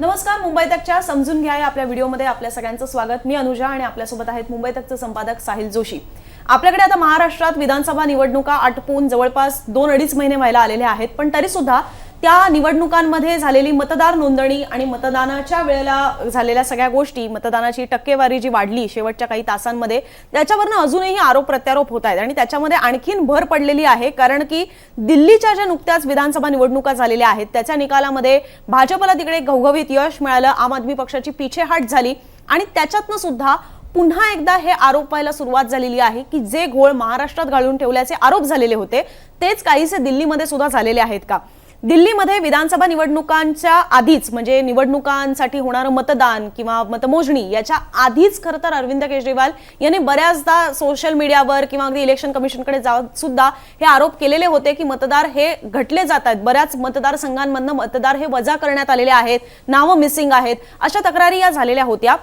नमस्कार मुंबई तकच्या समजून घ्या या आपल्या व्हिडिओमध्ये आपल्या सगळ्यांचं स्वागत. मी अनुजा आणि आपल्यासोबत आहेत मुंबई तकचे संपादक साहिल जोशी. आपल्याकडे आता महाराष्ट्रात विधानसभा निवडणुका आटपून जवळपास दोन अडीच महिने व्हायला आलेले आहेत पण तरी सुद्धा त्या निवडणुकांमध्ये झालेली मतदार नोंदणी आणि मतदानाच्या वेळेला झालेल्या सगळ्या गोष्टी मतदानाची टक्केवारी जी वाढली शेवटच्या काही तासांमध्ये त्याच्यावरनं अजूनही आरोप प्रत्यारोप होत आहेत. आणि त्याच्यामध्ये आणखीन भर पडलेली आहे कारण की दिल्लीच्या ज्या नुकत्याच विधानसभा निवडणुका झालेल्या आहेत त्याच्या निकालामध्ये भाजपला तिकडे घवघवीत यश मिळालं आम आदमी पक्षाची पिछेहाट झाली आणि त्याच्यातनं सुद्धा पुन्हा एकदा हे आरोप व्हायला सुरुवात झालेली आहे की जे घोळ महाराष्ट्रात घालून ठेवल्याचे आरोप झालेले होते तेच काहीसे दिल्लीमध्ये सुद्धा झालेले आहेत का? दिल्लीमध्ये विधानसभा निवडणुकांच्या आधीच म्हणजे निवडणुकांसाठी होणारं मतदान किंवा मतमोजणी याच्या आधीच खरं तर अरविंद केजरीवाल यांनी बऱ्याचदा सोशल मीडियावर किंवा अगदी इलेक्शन कमिशनकडे जाऊन सुद्धा हे आरोप केलेले होते की मतदार हे घटले जात आहेत. बऱ्याच मतदारसंघांमधनं मतदार हे वजा करण्यात आलेले आहेत. नावं मिसिंग आहेत. अशा तक्रारी या झालेल्या होत्या.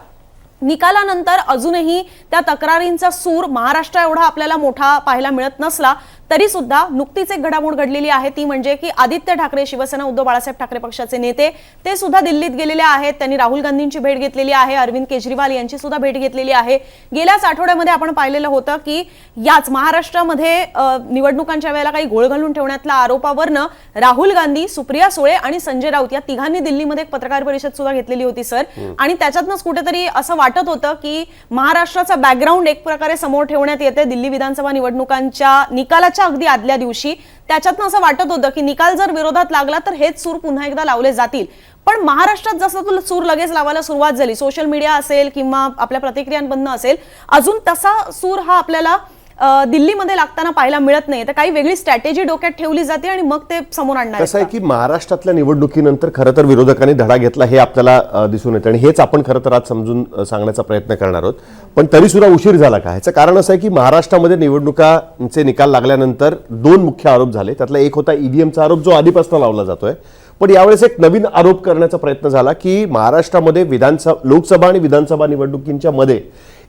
निकालानंतर अजूनही त्या तक्रारींचा सूर महाराष्ट्र एवढा आपल्याला मोठा पाहायला मिळत नसला तरी सुद्धा नुकतीच एक घडामोड घडलेली आहे. ती म्हणजे की आदित्य ठाकरे शिवसेना उद्धव बाळासाहेब ठाकरे पक्षाचे नेते ते सुद्धा दिल्लीत गेलेले आहेत. त्यांनी राहुल गांधींची भेट घेतलेली आहे. अरविंद केजरीवाल यांची सुद्धा भेट घेतलेली आहे. गेल्याच आठवड्यामध्ये आपण पाहिलेलं होतं की याच महाराष्ट्रामध्ये निवडणुकांच्या वेळेला काही घोळ घालून ठेवण्यातल्या आरोपावरनं राहुल गांधी सुप्रिया सुळे आणि संजय राऊत या तिघांनी दिल्लीमध्ये एक पत्रकार परिषद सुद्धा घेतलेली होती सर. आणि त्याच्यातनंच कुठेतरी असं वाटत होतं की महाराष्ट्राचा बॅकग्राऊंड एक प्रकारे समोर ठेवण्यात येते. दिल्ली विधानसभा निवडणुकांच्या निकालाच्या अगदी आदल्या दिवशी त्याच्यातनं असं वाटत होतं की निकाल जर विरोधात लागला तर हेच सूर पुन्हा एकदा लावले जातील. पण महाराष्ट्रात जसं तुला सूर लगेच लावायला सुरुवात झाली सोशल मीडिया असेल किंवा आपल्या प्रतिक्रियांमधनं असेल अजून तसा सूर हा आपल्याला दिल्लीमध्ये लागताना पाहायला मिळत नाही. तर काही वेगळी स्ट्रॅटेजी डोक्यात ठेवली जाते आणि मग ते समोर आणणार कसं आहे की? महाराष्ट्रातल्या निवडणुकीनंतर खरं तर विरोधकांनी धडा घेतला हे आपल्याला दिसून येतं. आणि हेच आपण खरं तर आज समजून सांगण्याचा प्रयत्न करणार आहोत. पण तरी सुद्धा उशीर झाला का? ह्याचं कारण असं आहे की महाराष्ट्रामध्ये निवडणुकांचे निकाल लागल्यानंतर दोन मुख्य आरोप झाले. त्यातला एक होता ईव्हीएमचा आरोप जो आधीपासून लावला जातोय. पण यावेळेस एक नवीन आरोप करण्याचा प्रयत्न झाला की महाराष्ट्रामध्ये विधानसभा लोकसभा आणि विधानसभा निवडणुकींच्या मध्ये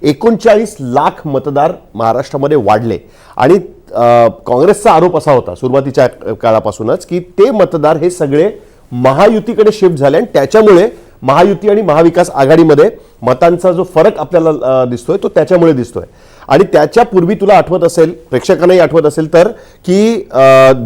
एकोणचाळीस लाख मतदार महाराष्ट्रामध्ये वाढले. आणि काँग्रेसचा आरोप असा होता सुरुवातीच्या काळापासूनच की ते मतदार हे सगळे महायुतीकडे शिफ्ट झाले आणि त्याच्यामुळे महायुती आणि महाविकास आघाडीमध्ये मतांचा जो फरक आपल्याला दिसतोय तो त्याच्यामुळे दिसतोय. आणि त्याच्या पूर्वी तुला आठवत असेल प्रेक्षकांनाही आठवत असेल तर की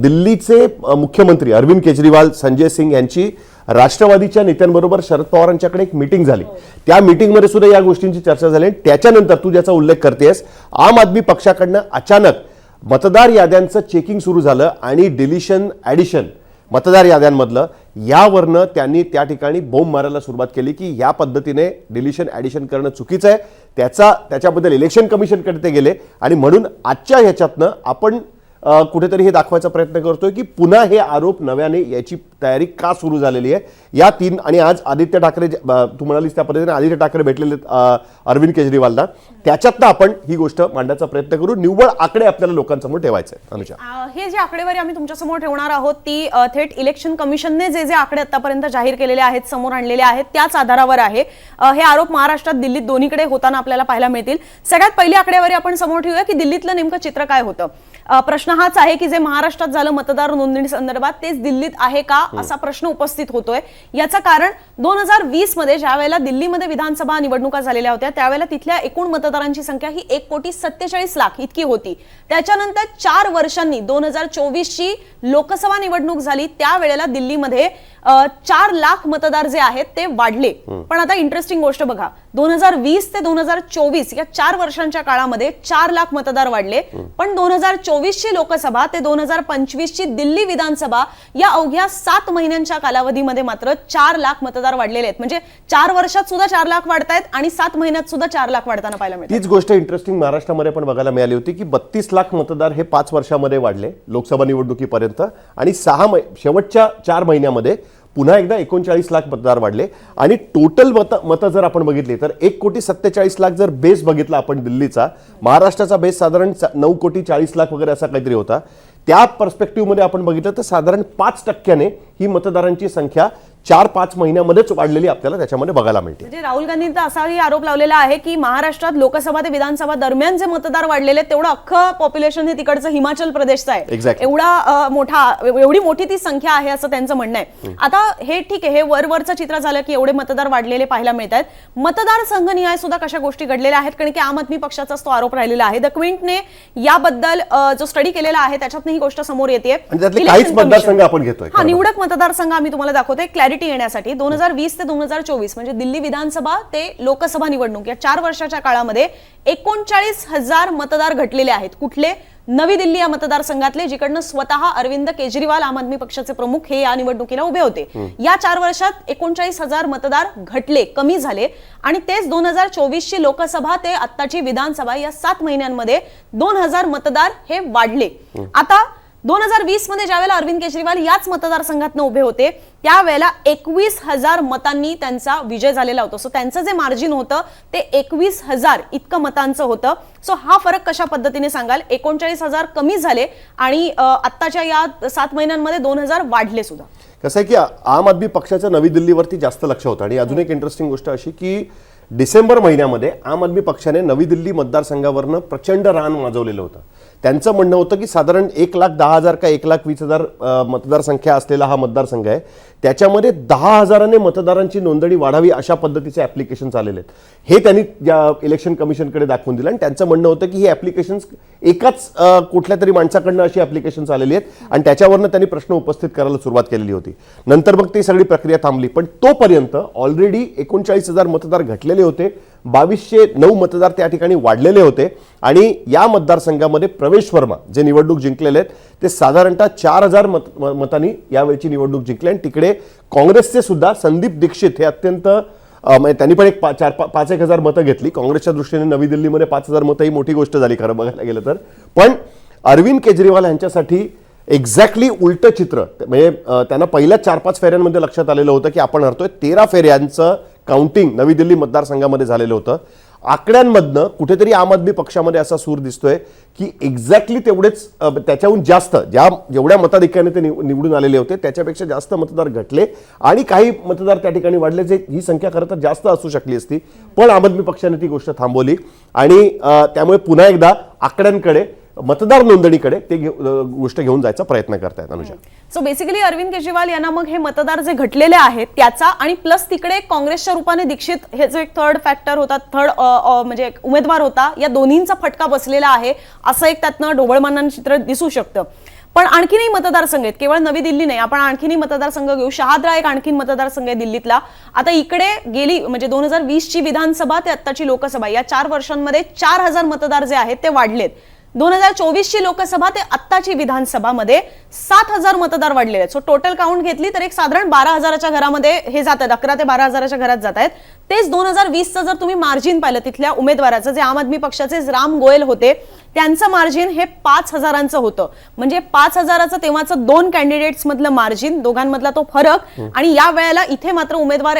दिल्लीचे मुख्यमंत्री अरविंद केजरीवाल संजय सिंग यांची राष्ट्रवादीच्या नेत्यांबरोबर शरद पवारांच्याकडे एक मिटिंग झाली. त्या मिटिंगमध्ये सुद्धा या गोष्टींची चर्चा झाली आणि त्याच्यानंतर तू ज्याचा उल्लेख करतेस आम आदमी पक्षाकडनं अचानक मतदार याद्यांचं चेकिंग सुरू झालं आणि डिलिशन ॲडिशन मतदार याद्यांमधलं यावरनं त्यांनी त्या ठिकाणी बोंब मारायला सुरुवात केली की या पद्धतीने डिलिशन ॲडिशन करणं चुकीचं आहे. त्याचा त्याच्याबद्दल इलेक्शन कमिशनकडे ते गेले आणि म्हणून आजच्या ह्याच्यातनं आपण कुठेतरी हे दाखवायचा प्रयत्न करतोय की पुन्हा हे आरोप नव्याने याची तयारी का सुरू झालेली आहे? या तीन आणि आज आदित्य ठाकरे जे- तू म्हणालीस त्या पद्धतीने आदित्य ठाकरे भेटलेले आहेत, अरविंद केजरीवालला. त्याच्यातनं आपण ही गोष्ट मांडण्याचा प्रयत्न करू. निव्वळ आकडे आपल्याला लोकांसमोर ठेवायचे आहे अनुजा. हे जे आकडेवारी आम्ही तुमच्यासमोर ठेवणार आहोत ती थेट इलेक्शन कमिशनने जे जे आकडे आतापर्यंत जाहीर केलेले आहेत समोर आणलेले आहेत त्याच आधारावर आहे. हे आरोप महाराष्ट्रात दिल्लीत दोन्हीकडे होताना आपल्याला पाहायला मिळतील. सगळ्यात पहिली आकडेवारी आपण समोर ठेवूया की दिल्लीतलं नेमकं चित्र काय होतं? प्रश्न हाच आहे की जे महाराष्ट्रात झालं मतदार नोंदणी संदर्भात तेच दिल्लीत आहे का असा प्रश्न उपस्थित होतोय. याचं कारण दोन हजार वीसमध्ये ज्या वेळेला दिल्लीमध्ये विधानसभा निवडणुका झालेल्या होत्या त्यावेळेला तिथल्या एकूण मतदारांची संख्या ही एक कोटी सत्तेचाळीस लाख इतकी होती. त्याच्यानंतर चार वर्षांनी दोन हजार चोवीसची लोकसभा निवडणूक झाली त्यावेळेला दिल्लीमध्ये चार लाख मतदार जे आहेत ते वाढले. पण आता इंटरेस्टिंग गोष्ट बघा. दोन हजार वीस ते दोन हजार चोवीस या चार वर्षांच्या काळामध्ये चार लाख मतदार वाढले. पण दोन हजार चोवीस ची लोकसभा ते दोन हजार पंचवीस ची दिल्ली विधानसभा या अवघ्या सात महिन्यांच्या कालावधीमध्ये मात्र चार लाख मतदार वाढलेले आहेत. म्हणजे चार वर्षात सुद्धा चार लाख वाढतायत आणि सात महिन्यात सुद्धा चार लाख वाढताना पाहायला मिळते तीच गोष्ट इंटरेस्टिंग महाराष्ट्रामध्ये पण बघायला मिळाली होती की बत्तीस लाख मतदार हे पाच वर्षामध्ये वाढले लोकसभा निवडणुकीपर्यंत आणि सहा शेवटच्या चार महिन्यामध्ये पुन्हा एकदा एकोणचाळीस लाख मतदार वाढले. आणि टोटल मत मतं जर आपण बघितली तर एक कोटी सत्तेचाळीस लाख जर बेस बघितला आपण दिल्लीचा महाराष्ट्राचा बेस साधारण नऊ कोटी चाळीस लाख वगैरे असा काहीतरी होता. त्या पर्स्पेक्टिव्हमध्ये आपण बघितलं तर साधारण पाच टक्क्याने ही मतदारांची संख्या चार पाच महिन्यामध्येच वाढलेली आपल्याला त्याच्यामध्ये बघायला मिळते. म्हणजे राहुल गांधींचा असाही आरोप लावलेला आहे की महाराष्ट्रात लोकसभा ते विधानसभा दरम्यान जे मतदार वाढलेले तेवढं अख्खं पॉप्युलेशन हे तिकडचं हिमाचल प्रदेशचं आहे. Exactly. एवढा मोठा एवढी मोठी ती संख्या आहे असं त्यांचं म्हणणं आहे. आता हे ठीक आहे हे वरवरचं चित्र झालं की एवढे मतदार वाढलेले पाहायला मिळत आहेत मतदार संघनिहाय सुद्धा कशा गोष्टी घडलेल्या आहेत? कारण की आम आदमी पक्षाचाच तो आरोप राहिलेला आहे. द क्विंटने याबद्दल जो स्टडी केलेला आहे त्याच्यात ही गोष्ट समोर येते काहीच मतदारसंघ आपण घेतोय हा निवडक मतदारसंघ आम्ही तुम्हाला दाखवतोय क्लॅरिटी येण्यासाठी. दोन हजार वीस ते दोन हजार चोवीस म्हणजे दिल्ली विधानसभा ते लोकसभा निवडणूक या चार वर्षाच्या काळामध्ये एकोणचाळीस हजार मतदार घटलेले आहेत. कुठले? नवी दिल्ली या मतदारसंघातले जिकडनं स्वतः अरविंद केजरीवाल आम आदमी पक्षाचे प्रमुख हे या निवडणुकीला उभे होते. या चार वर्षात एकोणचाळीस हजार मतदार घटले कमी झाले. आणि तेच दोन हजार चोवीसची लोकसभा ते आत्ताची विधानसभा या सात महिन्यांमध्ये दोन हजार मतदार हे वाढले. आता दोन हजार वीसमध्ये ज्यावेळेला अरविंद केजरीवाल याच मतदारसंघातनं उभे होते त्यावेळेला एकवीस हजार मतांनी त्यांचा विजय झालेला होता. सो त्यांचं जे मार्जिन होतं ते एकवीस हजार इतकं मतांचं होतं. सो हा फरक कशा पद्धतीने सांगाल? एकोणचाळीस हजार कमी झाले आणि आत्ताच्या या सात महिन्यांमध्ये दोन हजार वाढले सुद्धा. कसं आहे की आम आदमी पक्षाचं नवी दिल्लीवरती जास्त लक्ष होतं. आणि अजून एक इंटरेस्टिंग गोष्ट अशी की डिसेंबर महिन्यामध्ये आम आदमी पक्षाने नवी दिल्ली मतदारसंघावरनं प्रचंड रान माजवलेलं होतं. त्यांचं म्हणणं होतं की साधारण एक लाख दहा हजार का एक लाख वीस हजार मतदारसंख्या असलेला हा मतदारसंघ आहे. त्याच्यामध्ये दहा हजाराने मतदारांची नोंदणी वाढावी अशा पद्धतीचे ऍप्लिकेशन्स आलेले आहेत. हे त्यांनी या इलेक्शन कमिशनकडे दाखवून दिलं आणि त्यांचं म्हणणं होतं की हे ॲप्लिकेशन्स एकाच कुठल्या तरी माणसाकडनं अशी ॲप्लिकेशन्स आलेली आहेत आणि त्याच्यावरनं त्यांनी प्रश्न उपस्थित करायला सुरुवात केलेली होती. नंतर मग ती सगळी प्रक्रिया थांबली पण तोपर्यंत ऑलरेडी एकोणचाळीस हजार मतदार घटलेले होते. बावीसशे नऊ मतदार त्या ठिकाणी वाढलेले होते. आणि या मतदारसंघामध्ये प्रवेश वर्मा जे निवडणूक जिंकलेले आहेत ते साधारणतः चार हजार मत मतांनी यावेळची निवडणूक जिंकले. आणि तिकडे काँग्रेसचे सुद्धा संदीप दीक्षित हे अत्यंत म्हणजे त्यांनी पण एक पा- चार पा- पाच एक हजार मतं घेतली. काँग्रेसच्या दृष्टीने नवी दिल्लीमध्ये पाच हजार मतं ही मोठी गोष्ट झाली खरं बघायला गेलं तर. पण अरविंद केजरीवाल यांच्यासाठी एक्झॅक्टली उलटं चित्र म्हणजे त्यांना पहिल्या चार पाच फेऱ्यांमध्ये लक्षात आलेलं होतं की आपण हरतोय. तेरा फेऱ्यांचं काउंटिंग नवी दिल्ली मतदारसंघामध्ये झालेलं होतं. आकड्यांमधनं कुठेतरी आम आदमी पक्षामध्ये असा सूर दिसतोय की एक्झॅक्टली तेवढेच त्याच्याहून जास्त ज्या जेवढ्या मताधिक्याने ते निव- निवडून आलेले होते त्याच्यापेक्षा जास्त मतदार घटले आणि काही मतदार त्या ठिकाणी वाढले जे ही संख्या खरं तर जास्त असू शकली असती. पण आम आदमी पक्षाने ती गोष्ट थांबवली आणि त्यामुळे पुन्हा एकदा आकड्यांकडे मतदार नोंदणीकडे ते गोष्ट घेऊन जायचा प्रयत्न करतायत अनुजा. सो बेसिकली अरविंद केजरीवाल यांना मग हे मतदार जे घटलेले आहेत त्याचा आणि प्लस तिकडे काँग्रेसच्या रूपाने दीक्षित हे जो एक थर्ड फॅक्टर होता थर्ड म्हणजे एक उमेदवार होता या दोन्हींचा फटका बसलेला आहे असं एक त्यातनं ढोबळमानानं चित्र दिसू शकतं. पण आणखीनही मतदारसंघ आहेत केवळ नवी दिल्ली नाही आपण आणखीनही मतदारसंघ घेऊ. शहादरा एक आणखीन मतदारसंघ आहे दिल्लीतला. आता इकडे गेली म्हणजे दोन हजार वीसची विधानसभा ते आत्ताची लोकसभा या चार वर्षांमध्ये चार हजार मतदार जे आहेत ते वाढलेत. दोन हजार चोवीसची लोकसभा ते आत्ताची विधानसभामध्ये सात हजार मतदार वाढलेले आहेत. सो टोटल काउंट घेतली तर एक साधारण बारा हजाराच्या घरामध्ये हे जात आहेत. अकरा ते बारा हजाराच्या घरात जात आहेत. तेच दोन हजार वीसचं जर तुम्ही मार्जिन पाहिलं तिथल्या उमेदवाराचं जे आम आदमी पक्षाचे राम गोयल होते त्यांचं मार्जिन हे पाच हजारांचं होतं. म्हणजे पाच हजाराचं तेव्हाचं दोन कॅन्डिडेट्स मधलं मार्जिन दोघांमधला तो फरक. आणि या वेळेला इथे मात्र उमेदवार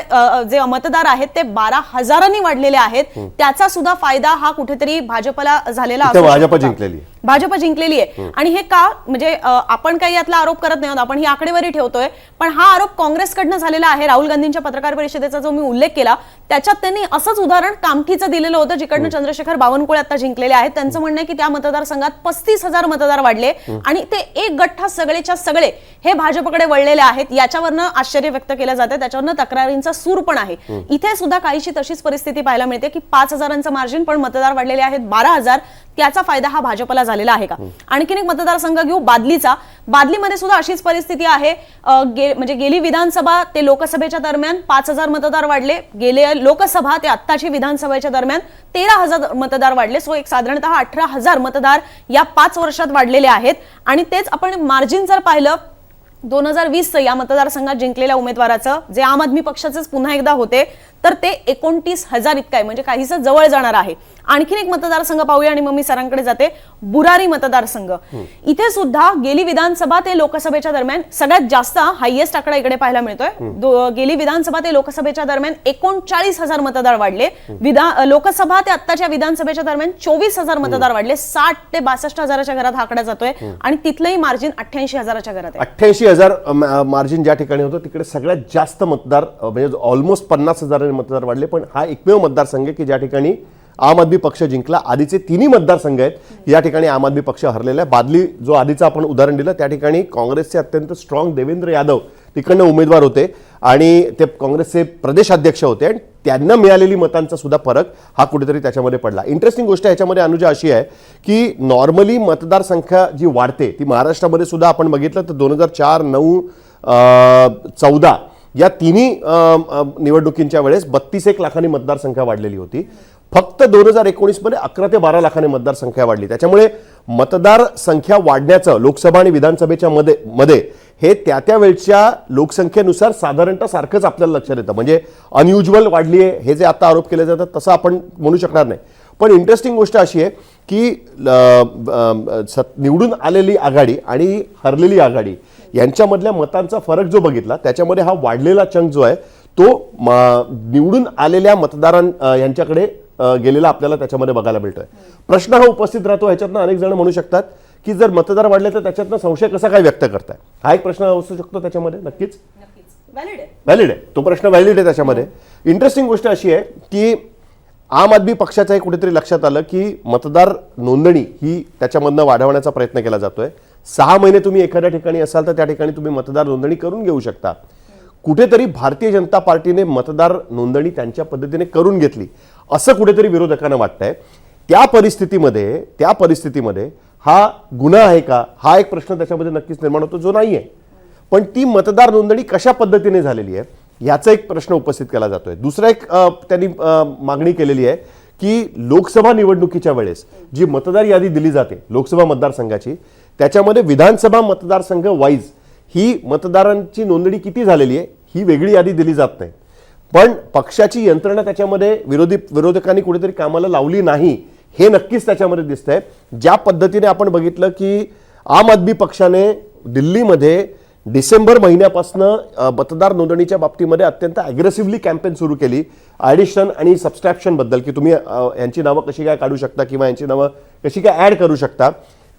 जे मतदार आहेत ते बारा हजारांनी वाढलेले आहेत. त्याचा सुद्धा फायदा हा कुठेतरी भाजपला झालेला भाजप? जिंकलेली. भाजप जिंकलेली आहे. आणि हे का म्हणजे आपण काही यातला आरोप करत नाही आहोत आपण ही आकडेवारी ठेवतोय पण हा आरोप काँग्रेसकडनं झालेला आहे राहुल गांधींच्या पत्रकार परिषदेचा जो मी उल्लेख केला त्याच्यात त्यांनी असंच उदाहरण कामठीचं दिलेलं होतं जिकडनं चंद्रशेखर बावनकुळे आता जिंकलेले आहेत. त्यांचं म्हणणं आहे की त्या मतदारसंघात पस्तीस हजार मतदार वाढले आणि ते एक गठ्ठा सगळेच्या सगळे हे भाजपकडे वळलेले आहेत. याच्यावरनं आश्चर्य व्यक्त केलं जातं त्याच्यावरनं तक्रारींचा सूर पण आहे. इथे सुद्धा काहीशी तशीच परिस्थिती पाहायला मिळते की पाच हजारांचं मार्जिन पण मतदार वाढलेले आहेत बारा हजार. त्याचा फायदा हा भाजपला झालेला आहे का? आणखीन एक मतदारसंघ घेऊ बादलीचा. बादलीमध्ये सुद्धा अशीच परिस्थिती आहे. गे- म्हणजे गेली विधानसभा ते लोकसभेच्या दरम्यान पाच हजार मतदार वाढले. गेले लोकसभा ते आत्ताची विधानसभेच्या दरम्यान तेरा हजार मतदार वाढले. सो एक साधारणतः अठरा हजार मतदार या पाच वर्षात वाढलेले आहेत. आणि तेच आपण मार्जिन जर पाहिलं दोन हजार वीसचं या मतदारसंघात जिंकलेल्या उमेदवाराचं जे आम आदमी पक्षाचेच पुन्हा एकदा होते तर ते एकोणतीस हजार इतकं आहे. म्हणजे काहीसं जवळ जाणार आहे. आणखीन एक मतदारसंघ पाहूया आणि मग मी सरांकडे जाते. बुरारी मतदारसंघ. इथे सुद्धा गेली विधानसभा ते लोकसभेच्या दरम्यान सगळ्यात जास्त हायएस्ट आकडा इकडे पाहायला मिळतोय. गेली विधानसभा ते लोकसभेच्या दरम्यान एकोणचाळीस हजार मतदार वाढले. विधान लोकसभा ते आत्ताच्या विधानसभेच्या दरम्यान चोवीस हजार मतदार वाढले. साठ ते बासष्ट हजाराच्या घरात हा आकडा जातोय आणि तिथलंही मार्जिन अठ्ठ्याऐंशी हजाराच्या घरात आहे. अठ्ठ्याऐंशी हजार मार्जिन ज्या ठिकाणी होतं तिकडे सगळ्यात जास्त मतदार म्हणजे ऑलमोस्ट पन्नास हजारांनी मतदार वाढले. पण हा एकमेव मतदारसंघ आहे की ज्या ठिकाणी आम आदमी पक्ष जिंकला. आधीचे तिन्ही मतदारसंघ आहेत. या ठिकाणी आम आदमी पक्ष हरलेला आहे. बादली जो आधीचा आपण उदाहरण दिलं त्या ठिकाणी काँग्रेसचे अत्यंत स्ट्रॉंग देवेंद्र यादव तिकडनं उमेदवार होते आणि ते काँग्रेसचे प्रदेशाध्यक्ष होते आणि त्यांना मिळालेली मतांचा सुद्धा फरक हा कुठेतरी त्याच्यामध्ये पडला. इंटरेस्टिंग गोष्ट याच्यामध्ये अनुजा अशी आहे की नॉर्मली मतदारसंख्या जी वाढते ती महाराष्ट्रामध्ये सुद्धा आपण बघितलं तर दोन हजार चार नऊ चौदा या तिन्ही निवडणुकींच्या वेळेस बत्तीस एक लाखांनी मतदारसंख्या वाढलेली होती. फक्त दोन हजार एकोणीसमध्ये अकरा ते बारा लाखाने मतदारसंख्या वाढली. त्याच्यामुळे मतदार संख्या वाढण्याचं लोकसभा आणि विधानसभेच्या मध्ये मध्ये हे त्या त्या वेळच्या लोकसंख्येनुसार साधारणतः सारखंच आपल्याला लक्षात येतं. म्हणजे अनयुज्युअल वाढली आहे हे जे आता आरोप केले जातात तसं आपण म्हणू शकणार नाही. पण इंटरेस्टिंग गोष्ट अशी आहे की निवडून आलेली आघाडी आणि हरलेली आघाडी यांच्यामधल्या मतांचा फरक जो बघितला त्याच्यामध्ये हा वाढलेला चंक जो आहे तो म- निवडून आलेल्या मतदारां यांच्याकडे गेलेला आपल्याला त्याच्यामध्ये बघायला मिळतोय. प्रश्न हा उपस्थित राहतो ह्याच्यातनं अनेक जण म्हणू शकतात की जर मतदार वाढले तर त्याच्यातनं संशय कसा काय व्यक्त करताय? हा एक प्रश्न असू शकतो त्याच्यामध्ये नक्कीच? व्हॅलिड आहे. व्हॅलिड आहे. तो प्रश्न व्हॅलिड आहे त्याच्यामध्ये. इंटरेस्टिंग गोष्ट अशी आहे की आम आदमी पक्षाच्याही कुठेतरी लक्षात आलं की मतदार नोंदणी ही त्याच्यामधनं वाढवण्याचा प्रयत्न केला जातोय. सहा महिने तुम्ही एखाद्या ठिकाणी असाल तर त्या ठिकाणी तुम्ही मतदार नोंदणी करून घेऊ शकता. कुठेतरी भारतीय जनता पार्टीने मतदार नोंदणी त्यांच्या पद्धतीने करून घेतली. असं कुठेतरी विरोधकांना वाटतंय. त्या परिस्थितीमध्ये त्या परिस्थितीमध्ये हा गुन्हा आहे का? हा एक प्रश्न त्याच्यामध्ये नक्कीच निर्माण होतो जो नाही आहे पण ती मतदार नोंदणी कशा पद्धतीने झालेली आहे याचा एक प्रश्न उपस्थित केला जातोय. दुसरा एक त्यांनी मागणी केलेली आहे की लोकसभा निवडणुकीच्या वेळेस जी मतदार यादी दिली जाते लोकसभा मतदारसंघाची त्याच्यामध्ये विधानसभा मतदारसंघ वाईज ही मतदारांची नोंदणी किती झालेली आहे ही वेगळी यादी दिली जात नाही. पण पक्षाची यंत्रणा त्याच्यामध्ये विरोधी विरोधकांनी कुठेतरी कामाला लावली नाही हे नक्कीच त्याच्यामध्ये दिसतंय. ज्या पद्धतीने आपण बघितलं की आम आदमी पक्षाने दिल्लीमध्ये डिसेंबर महिन्यापासून मतदार नोंदणीच्या बाबतीमध्ये अत्यंत ॲग्रेसिव्हली कॅम्पेन सुरू केली. ॲडिशन आणि सबस्ट्रॅक्शनबद्दल की तुम्ही यांची नावं कशी काय काढू शकता किंवा यांची नावं कशी काय ॲड करू शकता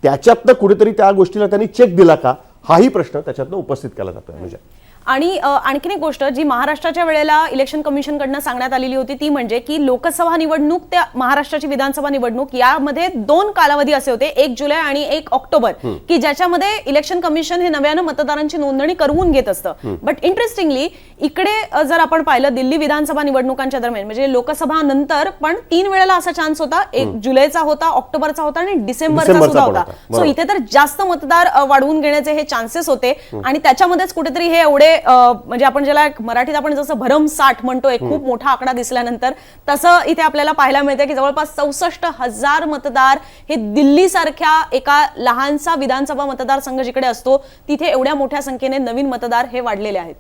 त्याच्यातनं कुठेतरी त्या गोष्टीला त्यांनी चेक दिला का? हाही प्रश्न त्याच्यातनं उपस्थित केला जातोय. म्हणजे आणि आणखीन एक गोष्ट जी महाराष्ट्राच्या वेळेला इलेक्शन कमिशनकडनं सांगण्यात आलेली होती ती म्हणजे की लोकसभा निवडणूक ते महाराष्ट्राची विधानसभा निवडणूक यामध्ये दोन कालावधी असे होते एक जुलै आणि एक ऑक्टोबर की ज्याच्यामध्ये इलेक्शन कमिशन हे नव्यानं मतदारांची नोंदणी करवून घेत असतं. बट इंटरेस्टिंगली इकडे जर आपण पाहिलं दिल्ली विधानसभा निवडणुकांच्या दरम्यान म्हणजे लोकसभा नंतर पण तीन वेळेला असा चान्स होता एक जुलैचा होता ऑक्टोबरचा होता आणि डिसेंबरचा सुद्धा होता. सो. इथे तर जास्त मतदार वाढवून घेण्याचे हे चान्सेस होते आणि त्याच्यामध्येच कुठेतरी हे एवढे म्हणजे आपण ज्याला एक मराठीत आपण जसं भरमसाठ म्हणतोय खूप मोठा आकडा दिसल्यानंतर तसं इथे आपल्याला पाहायला मिळतं की जवळपास चौसष्ट हजार मतदार हे दिल्ली सारख्या एका लहानसा विधानसभा मतदारसंघ जिकडे असतो तिथे एवढ्या मोठ्या संख्येने नवीन मतदार हे वाढलेले आहेत.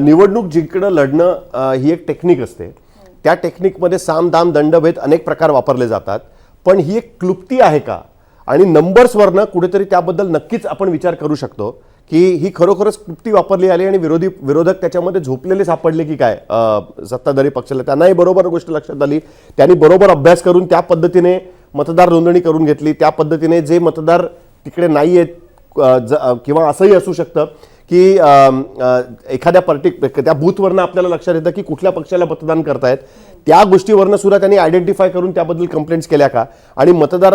निवडणूक जिंकणं लढणं ही एक टेक्निक असते. त्या टेक्निकमध्ये साम दाम दंडभेद अनेक प्रकार वापरले जातात. पण ही एक क्लुप्ती आहे का? आणि नंबर्सवरनं कुठेतरी त्याबद्दल नक्कीच आपण विचार करू शकतो. की ही खरोखरच क्लुप्ती वापरली आली आणि विरोधी विरोधक त्याच्यामध्ये झोपलेले सापडले की काय सत्ताधारी पक्षाला. त्यांनाही बरोबर गोष्ट लक्षात आली. त्यांनी बरोबर अभ्यास करून त्या पद्धतीने मतदार नोंदणी करून घेतली. त्या पद्धतीने जे मतदार तिकडे नाही आहेत ज- किंवा असंही असू शकतं की एखाद्या पर्टिक त्या बूथवरनं आपल्याला लक्षात येतं की कुठल्या पक्षाला मतदान करतायत. त्या गोष्टीवरनं सुद्धा त्यांनी आयडेंटिफाय करून त्याबद्दल कंप्लेंट्स केल्या का? आणि मतदार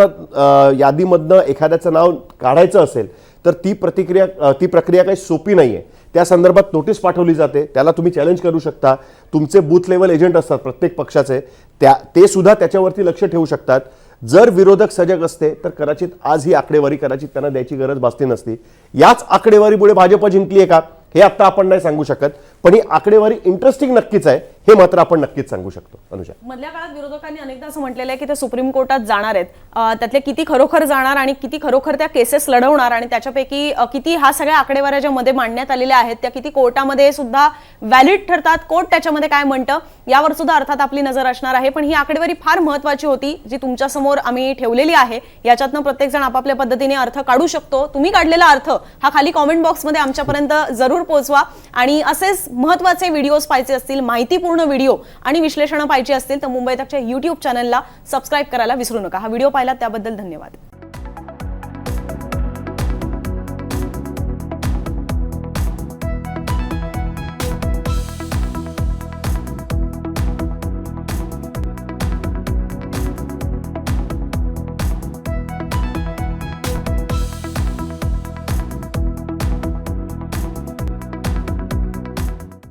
यादीमधनं एखाद्याचं नाव काढायचं असेल तर ती प्रतिक्रिया ती प्रक्रिया काही सोपी नाही आहे त्या संदर्भात नोटीस पाठवली जाते. त्याला तुम्ही चॅलेंज करू शकता. तुमचे बूथ लेवल एजंट असतात प्रत्येक पक्षाचे. त्या ते सुद्धा त्याच्यावरती लक्ष ठेवू शकतात. जर विरोधक सजग असते तर कदाचित आज ही आकडेवारी कदाचित त्यांना द्यायची गरज भासली नसती. याच आकडेवारीमुळे भाजप जिंकली आहे का? हे आत्ता आपण नाही सांगू शकत. पण ही आकडेवारी इंटरेस्टिंग नक्कीच आहे. हे मात्र आपण नक्कीच सांगू शकतो अनुजा. मधल्या काळात विरोधकांनी अनेकदा असं म्हटलेलं आहे की ते सुप्रीम कोर्टात जाणार आहेत. त्यातले किती खरोखर जाणार आणि किती खरोखर त्या केसेस लढवणार आणि त्याच्यापैकी किती हा सगळ्या आकडेवाऱ्या ज्या मध्ये मांडण्यात आलेल्या आहेत त्या किती कोर्टामध्ये सुद्धा व्हॅलिड ठरतात कोर्ट त्याच्यामध्ये काय म्हणतं यावर सुद्धा अर्थात आपली नजर असणार आहे. पण ही आकडेवारी फार महत्वाची होती जी तुमच्यासमोर आम्ही ठेवलेली आहे. याच्यातनं प्रत्येक जण आपापल्या पद्धतीने अर्थ काढू शकतो. तुम्ही काढलेला अर्थ हा खाली कॉमेंट बॉक्समध्ये आमच्यापर्यंत जरूर पोहोचवा. आणि असेच महत्त्वाचे व्हिडिओज पाहिजे असतील माहितीपूर्ण व्हिडिओ आणि विश्लेषणं पाहिजे असतील तर मुंबई तकच्या युट्यूब चॅनलला सबस्क्राईब करायला विसरू नका. हा व्हिडिओ पाहिला त्याबद्दल धन्यवाद.